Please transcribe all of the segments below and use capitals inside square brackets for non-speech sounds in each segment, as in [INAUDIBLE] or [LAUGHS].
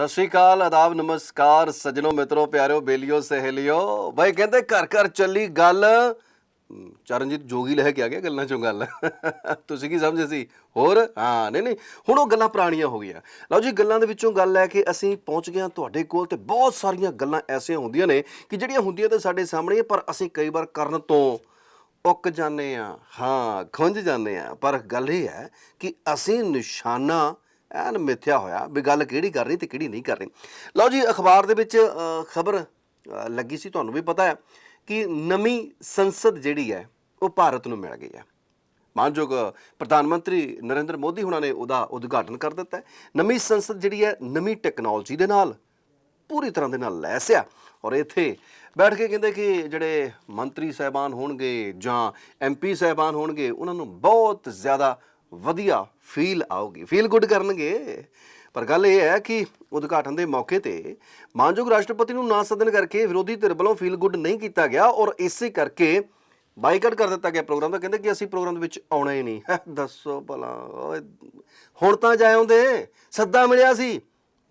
ਸਤਿ ਸ਼੍ਰੀ ਅਕਾਲ, ਆਦਾਬ, ਨਮਸਕਾਰ ਸੱਜਣੋ, ਮਿੱਤਰੋ, ਪਿਆਰਿਓ, ਬੇਲੀਓ, ਸਹੇਲਿਓ। ਬਾਈ ਕਹਿੰਦੇ ਘਰ ਘਰ ਚੱਲੀ ਗੱਲ। ਚਰਨਜੀਤ ਜੋਗੀ ਲੈ ਕੇ ਆ ਗਿਆ ਗੱਲਾਂ ਚੋਂ ਗੱਲ। [LAUGHS] ਤੁਸੀਂ ਕੀ ਸਮਝੇ ਸੀ? ਹੋਰ? ਹਾਂ, ਨਹੀਂ ਨਹੀਂ। ਹੁਣ ਉਹ ਗੱਲਾਂ ਪੁਰਾਣੀਆਂ ਹੋ ਗਈਆਂ। ਲਓ ਜੀ, ਗੱਲਾਂ ਦੇ ਵਿੱਚੋਂ ਗੱਲ ਹੈ ਕਿ ਅਸੀਂ ਪਹੁੰਚ ਗਏ ਹਾਂ ਤੁਹਾਡੇ ਕੋਲ ਤੇ ਬਹੁਤ ਸਾਰੀਆਂ ਗੱਲਾਂ ਐਸੀਆਂ ਹੁੰਦੀਆਂ ਨੇ ਕਿ ਜਿਹੜੀਆਂ ਹੁੰਦੀਆਂ ਤੇ ਸਾਡੇ ਸਾਹਮਣੇ ਪਰ ਅਸੀਂ ਕਈ ਵਾਰ ਕਰਨ ਤੋਂ ਉੱਕ ਜਾਂਦੇ ਆ ਹਾਂ, ਖੁੰਝ ਜਾਂਦੇ ਆ ਪਰ ਗੱਲ ਇਹ ਹੈ ਕਿ ਅਸੀਂ ਨਿਸ਼ਾਨਾ ਐਨ ਮਿੱਥਿਆ ਹੋਇਆ ਵੀ ਗੱਲ ਕਿਹੜੀ ਕਰਨੀ ਤੇ ਕਿਹੜੀ ਨਹੀਂ ਕਰਨੀ ਲਓ ਜੀ, ਅਖਬਾਰ ਦੇ ਵਿੱਚ ਖਬਰ ਲੱਗੀ ਸੀ, ਤੁਹਾਨੂੰ ਵੀ ਪਤਾ ਹੈ ਕਿ ਨਵੀਂ ਸੰਸਦ ਜਿਹੜੀ ਹੈ, ਉਹ ਭਾਰਤ ਨੂੰ ਮਿਲ ਗਈ ਹੈ। ਮਾਨਯੋਗ ਪ੍ਰਧਾਨ ਮੰਤਰੀ ਨਰਿੰਦਰ ਮੋਦੀ ਹੁਣਾਂ ਨੇ ਉਹਦਾ ਉਦਘਾਟਨ ਕਰ ਦਿੱਤਾ ਹੈ। ਨਵੀਂ ਸੰਸਦ ਜਿਹੜੀ ਹੈ, ਨਵੀਂ ਟੈਕਨੋਲੋਜੀ ਦੇ ਨਾਲ, ਪੂਰੀ ਤਰ੍ਹਾਂ ਦੇ ਨਾਲ ਲੈਸ ਆ। ਔਰ ਇੱਥੇ ਬੈਠ ਕੇ ਕਹਿੰਦੇ ਕਿ ਜਿਹੜੇ ਮੰਤਰੀ ਸਹਿਬਾਨ ਹੋਣਗੇ ਜਾਂ ਐਮਪੀ ਸਹਿਬਾਨ ਹੋਣਗੇ, ਉਹਨਾਂ ਨੂੰ ਬਹੁਤ ਜ਼ਿਆਦਾ ਵਧੀਆ ਫੀਲ ਆਊਗੀ। ਫੀਲ ਗੁੱਡ ਕਰਨਗੇ। ਪਰ ਗੱਲ ਇਹ ਹੈ ਕਿ ਉਦਘਾਟਨ ਦੇ ਮੌਕੇ ਤੇ ਮਾਨਯੋਗ ਰਾਸ਼ਟਰਪਤੀ ਨੂੰ ਨਾ ਸੱਦਣ ਕਰਕੇ ਵਿਰੋਧੀ ਧਿਰ ਵੱਲੋਂ ਫੀਲ ਗੁੱਡ ਨਹੀਂ ਕੀਤਾ ਗਿਆ ਔਰ ਇਸੇ ਕਰਕੇ ਬਾਈਕਾਟ ਕਰ ਦਿੱਤਾ ਗਿਆ ਪ੍ਰੋਗਰਾਮ ਦਾ। ਕਹਿੰਦੇ ਕਿ ਅਸੀਂ ਪ੍ਰੋਗਰਾਮ ਦੇ ਵਿੱਚ ਆਉਣਾ ਹੀ ਨਹੀਂ। ਦੱਸੋ ਭਲਾ, ਓਏ। ਹੁਣ ਤਾਂ ਜਾਏ ਆਉਂਦੇ। ਸੱਦਾ ਮਿਲਿਆ ਸੀ।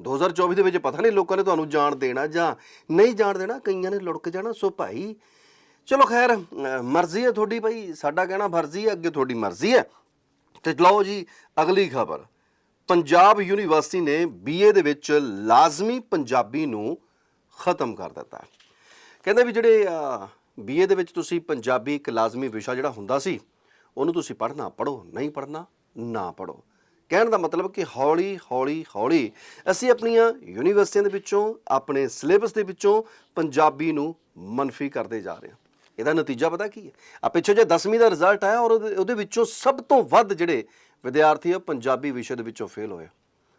2024 ਦੇ ਵਿੱਚ ਪਤਾ ਨਹੀਂ ਲੋਕਾਂ ਨੇ ਤੁਹਾਨੂੰ ਜਾਣ ਦੇਣਾ ਜਾਂ ਨਹੀਂ ਜਾਣ ਦੇਣਾ। ਕਈਆਂ ਨੇ ਲੁੜਕ ਜਾਣਾ। ਸੋ ਭਾਈ, ਚਲੋ ਖੈਰ ਮਰਜ਼ੀ ਹੈ ਤੁਹਾਡੀ ਭਾਈ। ਸਾਡਾ ਕਹਿਣਾ ਫਰਜ਼ੀ ਹੈ, ਅੱਗੇ ਤੁਹਾਡੀ ਮਰਜ਼ੀ ਹੈ। ਤੇ ਲਓ ਜੀ ਅਗਲੀ ਖਬਰ। ਪੰਜਾਬ ਯੂਨੀਵਰਸਿਟੀ ਨੇ ਬੀਏ ਦੇ ਵਿੱਚ ਲਾਜ਼ਮੀ ਪੰਜਾਬੀ ਨੂੰ ਖਤਮ ਕਰ ਦਿੱਤਾ ਕਹਿੰਦੇ ਵੀ ਜਿਹੜੇ ਬੀਏ ਦੇ ਵਿੱਚ ਤੁਸੀਂ ਪੰਜਾਬੀ ਇੱਕ ਲਾਜ਼ਮੀ ਵਿਸ਼ਾ ਜਿਹੜਾ ਹੁੰਦਾ ਸੀ, ਉਹਨੂੰ ਤੁਸੀਂ ਪੜ੍ਹਨਾ ਪੜੋ ਨਹੀਂ ਪੜ੍ਹਨਾ ਨਾ ਪੜੋ ਕਹਿਣ ਦਾ ਮਤਲਬ ਕਿ ਹੌਲੀ ਹੌਲੀ ਹੌਲੀ ਅਸੀਂ ਆਪਣੀਆਂ ਯੂਨੀਵਰਸਿਟੀਆਂ ਦੇ ਵਿੱਚੋਂ, ਆਪਣੇ ਸਿਲੇਬਸ ਦੇ ਵਿੱਚੋਂ ਪੰਜਾਬੀ ਨੂੰ ਮਨਫੀ ਕਰਦੇ ਜਾ ਰਹੇ ਹਾਂ। ਇਹਦਾ ਨਤੀਜਾ ਪਤਾ ਕੀ ਹੈ? ਆ ਪਿੱਛੇ ਜੇ 10ਵੀਂ ਦਾ ਰਿਜ਼ਲਟ ਆਇਆ ਔਰ ਉਹਦੇ ਵਿੱਚੋਂ ਸਭ ਤੋਂ ਵੱਧ ਜਿਹੜੇ ਵਿਦਿਆਰਥੀ ਆ ਪੰਜਾਬੀ ਵਿਸ਼ੇ ਦੇ ਵਿੱਚੋਂ ਫੇਲ ਹੋਏ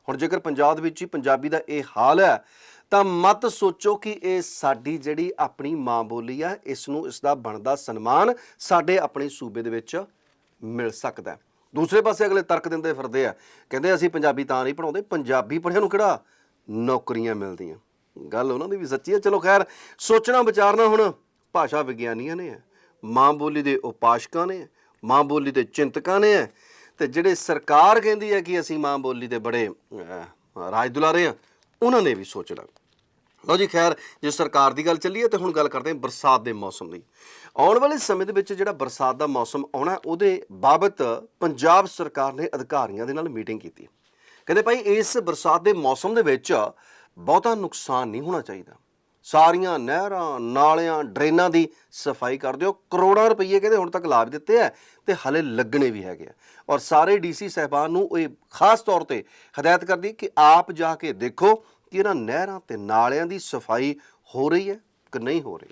ਹੁਣ ਜੇਕਰ ਪੰਜਾਬ ਦੇ ਵਿੱਚ ਹੀ ਪੰਜਾਬੀ ਦਾ ਇਹ ਹਾਲ ਹੈ, ਤਾਂ ਮਤ ਸੋਚੋ ਕਿ ਇਹ ਸਾਡੀ ਜਿਹੜੀ ਆਪਣੀ ਮਾਂ ਬੋਲੀ ਆ, ਇਸ ਨੂੰ ਇਸ ਦਾ ਬਣਦਾ ਸਨਮਾਨ ਸਾਡੇ ਆਪਣੇ ਸੂਬੇ ਦੇ ਵਿੱਚ ਮਿਲ ਸਕਦਾ ਹੈ। ਦੂਸਰੇ ਪਾਸੇ ਅਗਲੇ ਤਰਕ ਦਿੰਦੇ ਫਿਰਦੇ ਆ, ਕਹਿੰਦੇ ਅਸੀਂ ਪੰਜਾਬੀ ਤਾਂ ਨਹੀਂ ਪੜਾਉਂਦੇ ਪੰਜਾਬੀ ਪੜ੍ਹਿਆਂ ਨੂੰ ਕਿਹੜਾ ਨੌਕਰੀਆਂ ਮਿਲਦੀਆਂ। ਗੱਲ ਉਹਨਾਂ ਦੀ ਵੀ ਸੱਚੀ ਹੈ ਚਲੋ ਖੈਰ, ਸੋਚਣਾ ਵਿਚਾਰਨਾ ਹੁਣ। ਭਾਸ਼ਾ ਵਿਗਿਆਨੀਆਂ ਨੇ ਮਾਂ ਬੋਲੀ ਦੇ ਉਪਾਸ਼ਕਾਂ ਨੇ ਮਾਂ ਬੋਲੀ ਦੇ ਚਿੰਤਕਾਂ ਨੇ ਹੈ ਤੇ ਜਿਹੜੇ ਸਰਕਾਰ ਕਹਿੰਦੀ ਹੈ ਕਿ ਅਸੀਂ ਮਾਂ ਬੋਲੀ ਦੇ ਬੜੇ ਅਹ, ਰਾਜ ਦੁਲਾਰੇ ਆ ਉਹਨਾਂ ਨੇ ਵੀ ਸੋਚਣਾ ਲਓ ਜੀ ਖੈਰ ਜੇ ਸਰਕਾਰ ਦੀ ਗੱਲ ਚੱਲੀ ਹੈ ਤੇ ਹੁਣ ਗੱਲ ਕਰਦੇ ਹਾਂ ਬਰਸਾਤ ਦੇ ਮੌਸਮ ਦੀ। ਆਉਣ ਵਾਲੇ ਸਮੇਂ ਦੇ ਵਿੱਚ ਜਿਹੜਾ ਬਰਸਾਤ ਦਾ ਮੌਸਮ ਆਉਣਾ ਉਹਦੇ ਬਾਬਤ ਪੰਜਾਬ ਸਰਕਾਰ ਨੇ ਅਧਿਕਾਰੀਆਂ ਦੇ ਨਾਲ ਮੀਟਿੰਗ ਕੀਤੀ। ਕਹਿੰਦੇ ਭਾਈ ਇਸ ਬਰਸਾਤ ਦੇ ਮੌਸਮ ਦੇ ਵਿੱਚ ਬਹੁਤਾ ਨੁਕਸਾਨ ਨਹੀਂ ਹੋਣਾ ਚਾਹੀਦਾ। ਸਾਰੀਆਂ ਨਹਿਰਾਂ, ਨਾਲਿਆਂ, ਡਰੇਨਾਂ ਦੀ ਸਫ਼ਾਈ ਕਰ ਦਿਓ। ਕਰੋੜਾਂ ਰੁਪਏ ਕਹਿੰਦੇ ਹੁਣ ਤੱਕ ਲਾ ਵੀ ਦਿੱਤੇ ਆ ਤੇ ਹਲੇ ਲੱਗਣੇ ਵੀ ਹੈਗੇ ਆ। ਔਰ ਸਾਰੇ ਡੀਸੀ ਸਹਿਬਾਨ ਨੂੰ ਇਹ ਖਾਸ ਤੌਰ ਤੇ ਹਦਾਇਤ ਕਰਦੀ ਕਿ ਆਪ ਜਾ ਕੇ ਦੇਖੋ ਕਿ ਇਹਨਾਂ ਨਹਿਰਾਂ ਤੇ ਨਾਲਿਆਂ ਦੀ ਸਫ਼ਾਈ ਹੋ ਰਹੀ ਹੈ ਕਿ ਨਹੀਂ ਹੋ ਰਹੀ।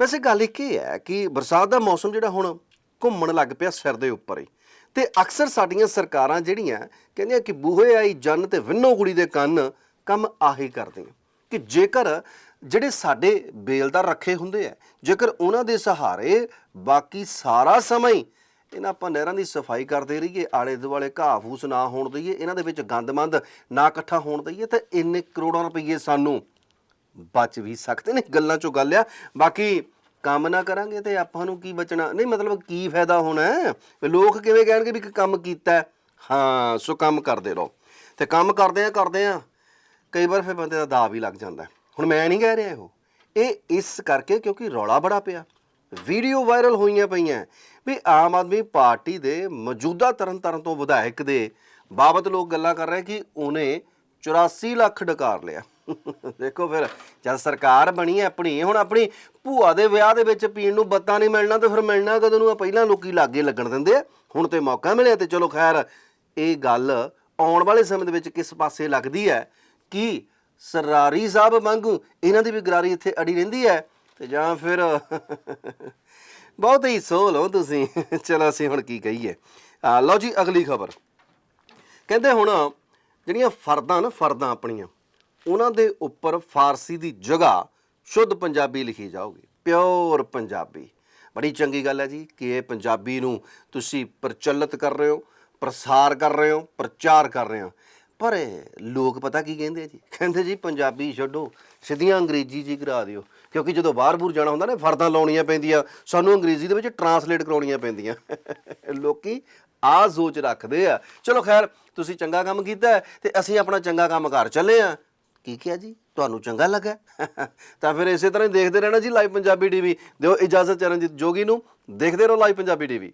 ਵੈਸੇ ਗੱਲ ਇੱਕ ਇਹ ਹੈ ਕਿ ਬਰਸਾਤ ਦਾ ਮੌਸਮ ਜਿਹੜਾ ਹੁਣ ਘੁੰਮਣ ਲੱਗ ਪਿਆ ਸਿਰ ਦੇ ਉੱਪਰ ਹੀ। ਤੇ ਅਕਸਰ ਸਾਡੀਆਂ ਸਰਕਾਰਾਂ ਜਿਹੜੀਆਂ ਕਹਿੰਦੀਆਂ ਕਿ ਬੂਹੇ ਆਈ ਜੰਨ ਤੇ ਵਿੰਨੋ ਕੁੜੀ ਦੇ ਕੰਨ ਕੰਮ ਆਹੀ ਕਰਦੀਆਂ। ਕਿ ਜੇਕਰ ਜਿਹੜੇ ਸਾਡੇ ਬੇਲਦਾਰ ਰੱਖੇ ਹੁੰਦੇ ਆ, ਜੇਕਰ ਉਹਨਾਂ ਦੇ ਸਹਾਰੇ ਬਾਕੀ ਸਾਰਾ ਸਮਾਂ ਹੀ ਇਹਨਾਂ ਆਪਾਂ ਨਹਿਰਾਂ ਦੀ ਸਫ਼ਾਈ ਕਰਦੇ ਰਹੀਏ, ਆਲੇ ਦੁਆਲੇ ਘਾਹ ਫੂਸ ਨਾ ਹੋਣ ਦਈਏ, ਇਹਨਾਂ ਦੇ ਵਿੱਚ ਗੰਦਮੰਦ ਨਾ ਇਕੱਠਾ ਹੋਣ ਦਈਏ, ਤਾਂ ਇੰਨੇ ਕਰੋੜਾਂ ਰੁਪਏ ਸਾਨੂੰ ਬਚ ਵੀ ਸਕਦੇ ਨੇ ਗੱਲਾਂ ਚੋਂ ਗੱਲ ਆ। ਬਾਕੀ ਕੰਮ ਨਾ ਕਰਾਂਗੇ ਤੇ ਆਪਾਂ ਨੂੰ ਕੀ ਬਚਣਾ? ਨਹੀਂ, ਮਤਲਬ ਕੀ ਫਾਇਦਾ ਹੋਣਾ? ਲੋਕ ਕਿਵੇਂ ਕਹਿਣਗੇ ਵੀ ਕੰਮ ਕੀਤਾ ਹਾਂ? ਸੋ ਕੰਮ ਕਰਦੇ ਰਹੋ। ਤੇ ਕੰਮ ਕਰਦੇ ਆ ਕਰਦੇ ਆ, ਕਈ ਵਾਰ ਫਿਰ ਬੰਦੇ ਦਾ ਦਾ ਵੀ ਲੱਗ ਜਾਂਦਾ ਹੁਣ ਮੈਂ ਨਹੀਂ ਕਹਿ ਰਿਹਾ ਇਹੋ। ਇਹ ਇਸ ਕਰਕੇ ਕਿਉਂਕਿ ਰੌਲਾ ਬੜਾ ਪਿਆ। ਵੀਡੀਓ ਵਾਇਰਲ ਹੋਈਆਂ ਪਈਆਂ। ਵੀ ਆਮ ਆਦਮੀ ਪਾਰਟੀ ਦੇ ਮੌਜੂਦਾ ਤਰਨਤਾਰਨ ਤੋਂ ਵਿਧਾਇਕ ਦੇ ਬਾਬਤ ਲੋਕ ਗੱਲਾਂ ਕਰ ਰਹੇ ਕਿ ਉਹਨੇ 84 ਲੱਖ ਡਕਾਰ ਲਿਆ। ਦੇਖੋ ਫਿਰ, ਜਦ ਸਰਕਾਰ ਬਣੀ ਹੈ ਆਪਣੀ, ਹੁਣ ਆਪਣੀ ਭੂਆ ਦੇ ਵਿਆਹ ਦੇ ਵਿੱਚ ਪੀਣ ਨੂੰ ਬੱਤਾ ਨਹੀਂ ਮਿਲਣਾ ਤੇ ਫਿਰ ਮਿਲਣਾ ਕਦੋਂ ਨੂੰ? ਪਹਿਲਾਂ ਲੋਕੀ ਲਾਗੇ ਲੱਗਣ ਦਿੰਦੇ ਆ। ਹੁਣ ਤੇ ਮੌਕਾ ਮਿਲਿਆ ਤੇ ਚਲੋ ਖੈਰ, ਇਹ ਗੱਲ ਆਉਣ ਵਾਲੇ ਸਮੇਂ ਦੇ ਵਿੱਚ ਕਿਸ ਪਾਸੇ ਲੱਗਦੀ ਹੈ ਕਿ ਸਰਾਰੀ ਸਾਹਿਬ ਵਾਂਗੂ ਇਹਨਾਂ ਦੀ ਵੀ ਗਰਾਰੀ ਇੱਥੇ ਅੜੀ ਰਹਿੰਦੀ ਹੈ। ਤੇ ਜਾਂ ਫਿਰ [LAUGHS] ਬਹੁਤ ਹੀ ਸੋਲ ਹੋ ਤੁਸੀਂ। [LAUGHS] ਚਲੋ ਅਸੀਂ ਹੁਣ ਕੀ ਕਹੀਏ। ਆ ਲਓ ਜੀ ਅਗਲੀ ਖਬਰ। ਕਹਿੰਦੇ ਹੁਣ ਜਿਹੜੀਆਂ ਫਰਦਾਂ ਨਾ, ਫਰਦਾਂ ਆਪਣੀਆਂ, ਉਹਨਾਂ ਦੇ ਉੱਪਰ ਫਾਰਸੀ ਦੀ ਜਗ੍ਹਾ ਸ਼ੁੱਧ ਪੰਜਾਬੀ ਲਿਖੀ ਜਾਊਗੀ। ਪਿਓਰ ਪੰਜਾਬੀ। ਬੜੀ ਚੰਗੀ ਗੱਲ ਹੈ ਜੀ ਕਿ ਇਹ ਪੰਜਾਬੀ ਨੂੰ ਤੁਸੀਂ ਪ੍ਰਚਲਿਤ ਕਰ ਰਹੇ ਹੋ, ਪ੍ਰਸਾਰ ਕਰ ਰਹੇ ਹੋ, ਪ੍ਰਚਾਰ ਕਰ ਰਹੇ ਹੋ। ਪਰ ਲੋਕ ਪਤਾ ਕੀ ਕਹਿੰਦੇ ਆ ਜੀ? ਕਹਿੰਦੇ ਜੀ, ਪੰਜਾਬੀ ਛੱਡੋ, ਸਿੱਧੀਆਂ ਅੰਗਰੇਜ਼ੀ ਜੀ ਕਰਾ ਦਿਓ। ਕਿਉਂਕਿ ਜਦੋਂ ਬਾਹਰ-ਬੂਰ ਜਾਣਾ ਹੁੰਦਾ ਨਾ, ਫਰਦਾਂ ਲਾਉਣੀਆਂ ਪੈਂਦੀਆਂ, ਸਾਨੂੰ ਅੰਗਰੇਜ਼ੀ ਦੇ ਵਿੱਚ ਟਰਾਂਸਲੇਟ ਕਰਾਉਣੀਆਂ ਪੈਂਦੀਆਂ। [LAUGHS] ਲੋਕੀ ਆ ਸੋਚ ਰੱਖਦੇ ਆ। ਚਲੋ ਖੈਰ, ਤੁਸੀਂ ਚੰਗਾ ਕੰਮ ਕੀਤਾ ਹੈ ਤੇ ਅਸੀਂ ਆਪਣਾ ਚੰਗਾ ਕੰਮ ਕਰ ਚੱਲੇ ਆ। ਕੀ ਕਿਹਾ ਜੀ? ਤੁਹਾਨੂੰ ਚੰਗਾ ਲੱਗਾ? [LAUGHS] ਤਾਂ ਫਿਰ ਇਸੇ ਤਰ੍ਹਾਂ ਹੀ ਦੇਖਦੇ ਰਹਿਣਾ ਜੀ, ਲਾਈਵ ਪੰਜਾਬੀ ਟੀਵੀ। ਦਿਓ ਇਜਾਜ਼ਤ ਚਰਨਜੀਤ ਜੋਗੀ ਨੂੰ। ਦੇਖਦੇ ਰਹੋ ਲਾਈਵ ਪੰਜਾਬੀ ਟੀਵੀ।